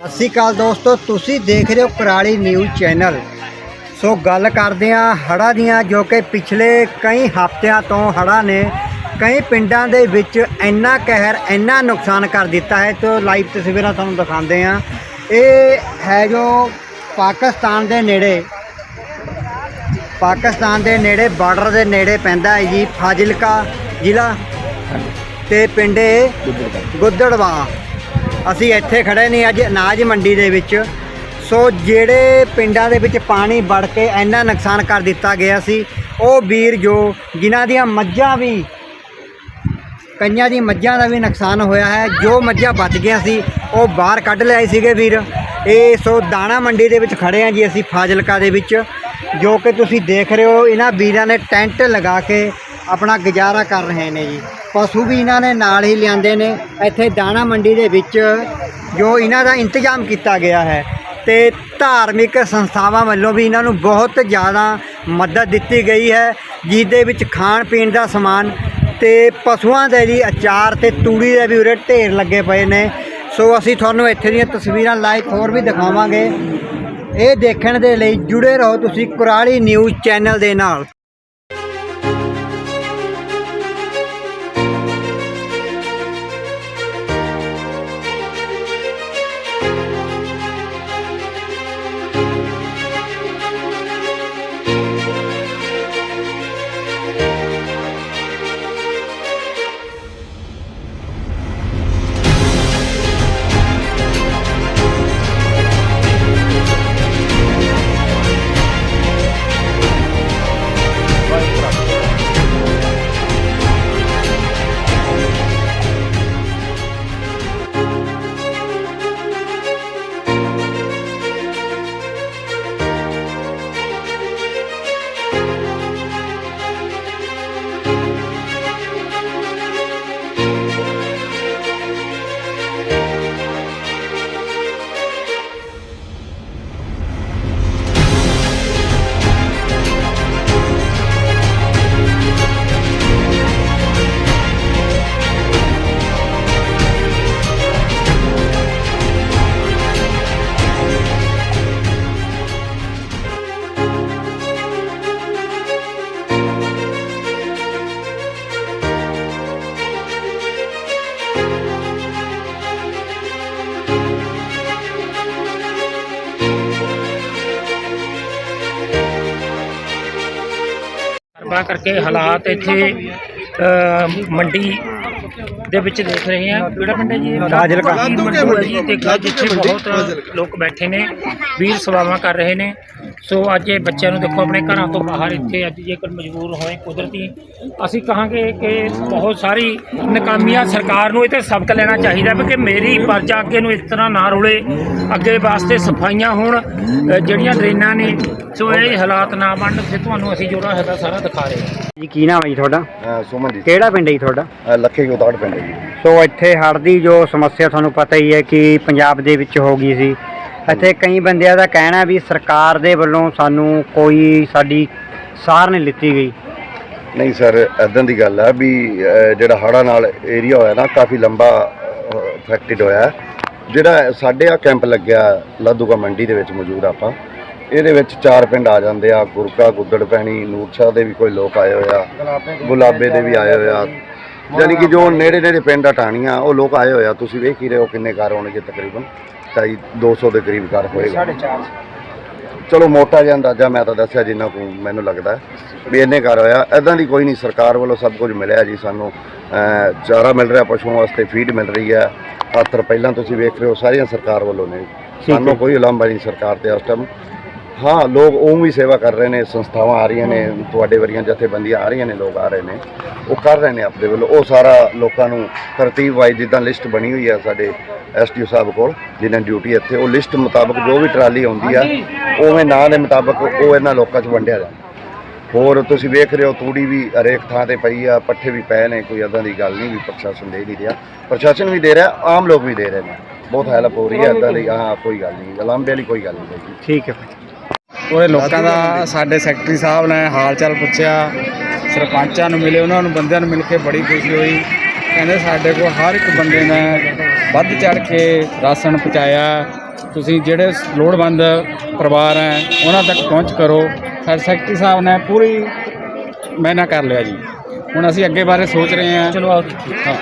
ਸਤਿ ਸ਼੍ਰੀ ਅਕਾਲ ਦੋਸਤੋ, ਤੁਸੀਂ ਦੇਖ ਰਹੇ ਹੋ ਕੁਰਾਲੀ ਨਿਊਜ਼ ਚੈਨਲ। ਸੋ ਗੱਲ ਕਰਦੇ ਹਾਂ ਹੜ੍ਹਾਂ ਦੀਆਂ, ਜੋ ਕਿ ਪਿਛਲੇ ਕਈ ਹਫ਼ਤਿਆਂ ਤੋਂ ਹੜ੍ਹਾਂ ਨੇ ਕਈ ਪਿੰਡਾਂ ਦੇ ਵਿੱਚ ਇੰਨਾ ਕਹਿਰ, ਇੰਨਾ ਨੁਕਸਾਨ ਕਰ ਦਿੱਤਾ ਹੈ। ਤੋ ਲਾਈਵ ਤਸਵੀਰਾਂ ਤੁਹਾਨੂੰ ਦਿਖਾਉਂਦੇ ਹਾਂ। ਇਹ ਹੈ ਜੋ ਪਾਕਿਸਤਾਨ ਦੇ ਨੇੜੇ, ਪਾਕਿਸਤਾਨ ਦੇ ਨੇੜੇ, ਬਾਰਡਰ ਦੇ ਨੇੜੇ ਪੈਂਦਾ ਹੈ ਜੀ ਫਾਜ਼ਿਲਕਾ ਜ਼ਿਲ੍ਹਾ ਤੇ ਪਿੰਡੇ ਇਹ ਗੁੱਦੜਵਾ। ਅਸੀਂ ਇੱਥੇ ਖੜੇ ਨਹੀਂ ਅੱਜ ਅਨਾਜ ਮੰਡੀ ਦੇ ਵਿੱਚ। ਸੋ ਜਿਹੜੇ ਪਿੰਡਾਂ ਦੇ ਵਿੱਚ ਪਾਣੀ ਵੜ ਕੇ ਇੰਨਾ ਨੁਕਸਾਨ ਕਰ ਦਿੱਤਾ ਗਿਆ ਸੀ, ਉਹ ਵੀਰ ਜੋ, ਜਿਨ੍ਹਾਂ ਦੀਆਂ ਮੱਝਾਂ ਵੀ, ਕਈਆਂ ਦੀ ਮੱਝਾਂ ਦਾ ਵੀ ਨੁਕਸਾਨ ਹੋਇਆ ਹੈ, ਜੋ ਮੱਝਾਂ ਬਚ ਗਈਆਂ ਸੀ, ਉਹ ਬਾਹਰ ਕੱਢ ਲਿਆਏ ਸੀਗੇ ਵੀਰ। ਇਹ ਸੋ ਦਾਣਾ ਮੰਡੀ ਦੇ ਵਿੱਚ ਖੜੇ ਹਾਂ ਜੀ ਅਸੀਂ ਫਾਜ਼ਿਲਕਾ ਦੇ ਵਿੱਚ, ਜੋ ਕਿ ਤੁਸੀਂ ਦੇਖ ਰਹੇ ਹੋ, ਇਹਨਾਂ ਵੀਰਾਂ ਨੇ ਟੈਂਟ ਲਗਾ ਕੇ ਆਪਣਾ ਗੁਜ਼ਾਰਾ ਕਰ ਰਹੇ ਨੇ ਜੀ। ਪਸ਼ੂ ਵੀ ਇਹਨਾਂ ਨੇ ਨਾਲ ਹੀ ਲਿਆਂਦੇ ਨੇ। ਇੱਥੇ ਦਾਣਾ ਮੰਡੀ ਦੇ ਵਿੱਚ ਜੋ ਇਹਨਾਂ ਦਾ ਇੰਤਜ਼ਾਮ ਕੀਤਾ ਗਿਆ ਹੈ ਤੇ ਧਾਰਮਿਕ ਸੰਸਥਾਵਾਂ ਵੱਲੋਂ ਵੀ ਇਹਨਾਂ ਨੂੰ ਬਹੁਤ ਜ਼ਿਆਦਾ ਮਦਦ ਦਿੱਤੀ ਗਈ ਹੈ ਜਿਸ ਦੇ ਵਿੱਚ ਖਾਣ ਪੀਣ ਦਾ ਸਮਾਨ ਤੇ ਪਸ਼ੂਆਂ ਦੇ ਲਈ ਅਚਾਰ ਤੇ ਤੂੜੀ ਦੇ ਵੀ ਉਰੇ ਢੇਰ ਲੱਗੇ ਪਏ ਨੇ। ਸੋ ਅਸੀਂ ਤੁਹਾਨੂੰ ਇੱਥੇ ਦੀਆਂ ਤਸਵੀਰਾਂ ਲਾਈਵ ਹੋਰ ਵੀ ਦਿਖਾਵਾਂਗੇ। ਇਹ ਦੇਖਣ ਦੇ ਲਈ ਜੁੜੇ ਰਹੋ ਤੁਸੀਂ ਕੁਰਾਲੀ ਨਿਊਜ਼ ਚੈਨਲ ਦੇ ਨਾਲ। ਕਿਰਪਾ ਕਰਕੇ ਹਾਲਾਤ ਇੱਥੇ ਮੰਡੀ ਦੇ ਵਿੱਚ ਦੇਖ ਰਹੇ ਹਾਂ। ਕਿਹੜਾ ਪਿੰਡ ਹੈ ਜੀ? ਇਹ? ਫਾਜ਼ਿਲਕਾ। ਮੰਡੂ ਹੈ ਜੀ ਤੇ ਗੱਜ ਇੱਥੇ ਬਹੁਤ ਲੋਕ ਬੈਠੇ ਨੇ ਵੀਰ ਸੇਵਾਵਾਂ ਕਰ ਰਹੇ ਨੇ। ਸੋ ਅੱਜ ਇਹ ਬੱਚਿਆਂ ਨੂੰ ਦੇਖੋ ਆਪਣੇ ਘਰਾਂ ਤੋਂ ਬਾਹਰ ਇੱਥੇ ਅੱਜ ਜੇਕਰ ਮਜਬੂਰ ਹੋਏ ਕੁਦਰਤੀ ਅਸੀਂ ਕਹਾਂਗੇ ਕਿ ਬਹੁਤ ਸਾਰੀ ਨਾਕਾਮੀਆਂ ਸਰਕਾਰ ਨੂੰ ਇਹ ਤੇ ਸਬਕ ਲੈਣਾ ਚਾਹੀਦਾ ਵੀ ਕਿ ਮੇਰੀ ਪਰਚਾ ਅੱਗੇ ਨੂੰ ਇਸ ਤਰ੍ਹਾਂ ਨਾ ਰੁਲੇ ਅੱਗੇ ਵਾਸਤੇ ਸਫਾਈਆਂ ਹੋਣ ਜਿਹੜੀਆਂ ਡਰੇਨਾਂ ਨੇ ਸੋ ਇਹ ਹਾਲਾਤ ਨਾ ਬਣਨ ਫਿਰ ਤੁਹਾਨੂੰ ਅਸੀਂ ਜਿਹੜਾ ਹੈਗਾ ਸਾਰਾ ਦਿਖਾ ਰਹੇ ਹਾਂ। ਜੀ ਕੀ ਨਾਮ ਹੈ ਜੀ ਤੁਹਾਡਾ? ਸੁਮਨ ਜੀ। ਕਿਹੜਾ ਪਿੰਡ ਹੈ ਜੀ ਤੁਹਾਡਾ? ਲੱਖੇ ਉਤਾੜ ਪਿੰਡ ਹੈ ਜੀ। ਸੋ ਇੱਥੇ ਹੜ੍ਹ ਦੀ ਜੋ ਸਮੱਸਿਆ ਤੁਹਾਨੂੰ ਪਤਾ ਹੀ ਹੈ ਕਿ ਪੰਜਾਬ ਦੇ ਵਿੱਚ ਹੋ ਗਈ ਸੀ। ਇੱਥੇ ਕਈ ਬੰਦਿਆਂ ਦਾ ਕਹਿਣਾ ਵੀ ਸਰਕਾਰ ਦੇ ਵੱਲੋਂ ਸਾਨੂੰ ਕੋਈ ਸਾਡੀ ਸਾਰ ਨਹੀਂ ਲਿੱਤੀ ਗਈ। ਨਹੀਂ ਸਰ ਐਦਾਂ ਦੀ ਗੱਲ ਆ ਵੀ ਅ, ਜਿਹੜਾ ਹੜ੍ਹਾਂ ਨਾਲ ਏਰੀਆ ਹੋਇਆ ਨਾ ਕਾਫੀ ਲੰਬਾ ਅਫੈਕਟਡ ਹੋਇਆ। ਹੈ। ਜਿਹੜਾ ਸਾਡੇ ਆ ਕੈਂਪ ਲੱਗਿਆ ਲਾਧੂਕਾ ਮੰਡੀ ਦੇ ਵਿੱਚ ਮੌਜੂਦ ਆਪਾਂ। ਇਹਦੇ ਵਿੱਚ ਚਾਰ ਪਿੰਡ ਆ ਜਾਂਦੇ ਆ ਗੁਰਕਾ ਗੁੱਦੜ ਪੈਣੀ ਨੂਰਸ਼ਾਹ ਦੇ ਵੀ ਕੋਈ ਲੋਕ ਆਏ ਹੋਏ ਆ ਗੁਲਾਬੇ ਦੇ ਵੀ ਆਏ ਹੋਏ ਆ। ਯਾਨੀ ਕਿ ਜੋ ਨੇੜੇ ਨੇੜੇ ਪਿੰਡ ਆ ਟਾਣੀਆਂ ਉਹ ਲੋਕ ਆਏ ਹੋਏ ਆ। ਤੁਸੀਂ ਵੇਖ ਹੀ ਰਹੇ ਹੋ ਕਿੰਨੇ ਘਰ ਹੋਣਗੇ ਤਕਰੀਬਨ। ਢਾਈ 200 ਦੇ ਕਰੀਬ ਘਰ ਹੋਏਗਾ। ਚਲੋ ਮੋਟਾ ਜਿਹਾ ਅੰਦਾਜ਼ਾ ਮੈਂ ਤਾਂ ਦੱਸਿਆ ਜਿੰਨਾ ਕੁ ਮੈਨੂੰ ਲੱਗਦਾ ਵੀ ਇੰਨੇ ਕਰ ਹੋਇਆ। ਐਦਾਂ ਦੀ ਕੋਈ ਨਹੀਂ ਸਰਕਾਰ ਵੱਲੋਂ ਸਭ ਕੁਝ ਮਿਲਿਆ ਜੀ ਸਾਨੂੰ। ਚਾਰਾ ਮਿਲ ਰਿਹਾ ਪਸ਼ੂਆਂ ਵਾਸਤੇ ਫੀਡ ਮਿਲ ਰਹੀ ਹੈ। ਖਾਤਰ ਪਹਿਲਾਂ ਤੁਸੀਂ ਵੇਖ ਰਹੇ ਹੋ ਸਾਰੀਆਂ ਸਰਕਾਰ ਵੱਲੋਂ ਨੇ। ਸਾਨੂੰ ਕੋਈ ਉਲੰਭਾ ਨਹੀਂ ਸਰਕਾਰ ਤੇ ਇਸ ਟਾਈਮ ਹਾਂ, ਲੋਕ ਉਹ ਵੀ ਸੇਵਾ ਕਰ ਰਹੇ ਨੇ, ਸੰਸਥਾਵਾਂ ਆ ਰਹੀਆਂ ਨੇ, ਤੁਹਾਡੇ ਵਰਗੀਆਂ ਜਥੇਬੰਦੀਆਂ ਆ ਰਹੀਆਂ ਨੇ, ਲੋਕ ਆ ਰਹੇ ਨੇ। ਉਹ ਕਰ ਰਹੇ ਨੇ ਆਪਣੇ ਵੱਲੋਂ। ਉਹ ਸਾਰਾ ਲੋਕਾਂ ਨੂੰ ਤਰਤੀਬ ਵਾਈਜ਼ ਜਿੱਦਾਂ ਲਿਸਟ ਬਣੀ ਹੋਈ ਹੈ ਸਾਡੇ ਐਸਟੀਓ ਸਾਹਿਬ ਕੋਲ, ਜਿਨ੍ਹਾਂ ਡਿਊਟੀ ਇੱਥੇ, ਉਹ ਲਿਸਟ ਮੁਤਾਬਕ ਜੋ ਵੀ ਟਰਾਲੀ ਆਉਂਦੀ ਆ, ਉਵੇਂ ਨਾਂ ਦੇ ਮੁਤਾਬਕ ਉਹ ਇਹਨਾਂ ਲੋਕਾਂ 'ਚ ਵੰਡਿਆ ਜਾਂਦਾ ਹੋਰ ਤੁਸੀਂ ਵੇਖ ਰਹੇ ਹੋ, ਤੂੜੀ ਵੀ ਹਰੇਕ ਥਾਂ ਤੇ ਪਈ ਆ, ਪੱਠੇ ਵੀ ਪਏ ਨੇ, ਕੋਈ ਇਦਾਂ ਦੀ ਗੱਲ ਨਹੀਂ ਵੀ ਪ੍ਰਸ਼ਾਸਨ ਦੇ ਨਹੀਂ ਰਿਹਾ। ਪ੍ਰਸ਼ਾਸਨ ਵੀ ਦੇ ਰਿਹਾ, ਆਮ ਲੋਕ ਵੀ ਦੇ ਰਹੇ ਨੇ। ਬਹੁਤ ਹੈਲਪ ਹੋ ਰਹੀ ਹੈ ਇਦਾਂ ਦੀ, ਹਾਂ, ਕੋਈ ਗੱਲ ਨਹੀਂ ਲਾਂਬੇ ਵਾਲੀ ਕੋਈ ਗੱਲ ਨਹੀਂ। ਠੀਕ ਹੈ ਉਹਦੇ ਲੋਕਾਂ ਦਾ ਸਾਡੇ ਸੈਕਟਰੀ ਸਾਹਿਬ ਨੇ ਹਾਲ ਚਾਲ ਪੁੱਛਿਆ ਸਰਪੰਚਾਂ ਨੂੰ ਮਿਲੇ ਉਹਨਾਂ ਨੂੰ ਬੰਦਿਆਂ ਨੂੰ ਮਿਲ ਕੇ ਬੜੀ ਖੁਸ਼ੀ ਹੋਈ। ਕਹਿੰਦੇ ਸਾਡੇ ਕੋਲ ਹਰ ਇੱਕ ਬੰਦੇ ਨੇ ਵੱਧ ਚੜ ਕੇ ਰਾਸ਼ਨ ਪਹੁੰਚਾਇਆ। ਤੁਸੀਂ ਜਿਹੜੇ ਲੋੜਵੰਦ ਪਰਿਵਾਰ ਹੈ ਉਹਨਾਂ ਤੱਕ ਪਹੁੰਚ ਕਰੋ। ਸਾਡੇ ਸੈਕਟਰੀ ਸਾਹਿਬ ਨੇ ਪੂਰੀ ਮਿਹਨਤ ਕਰ ਲਿਆ ਜੀ। ਹੁਣ ਅਸੀਂ ਅੱਗੇ ਬਾਰੇ ਸੋਚ ਰਹੇ ਹਾਂ। ਚਲੋ ਆਓ। ਹਾਂ।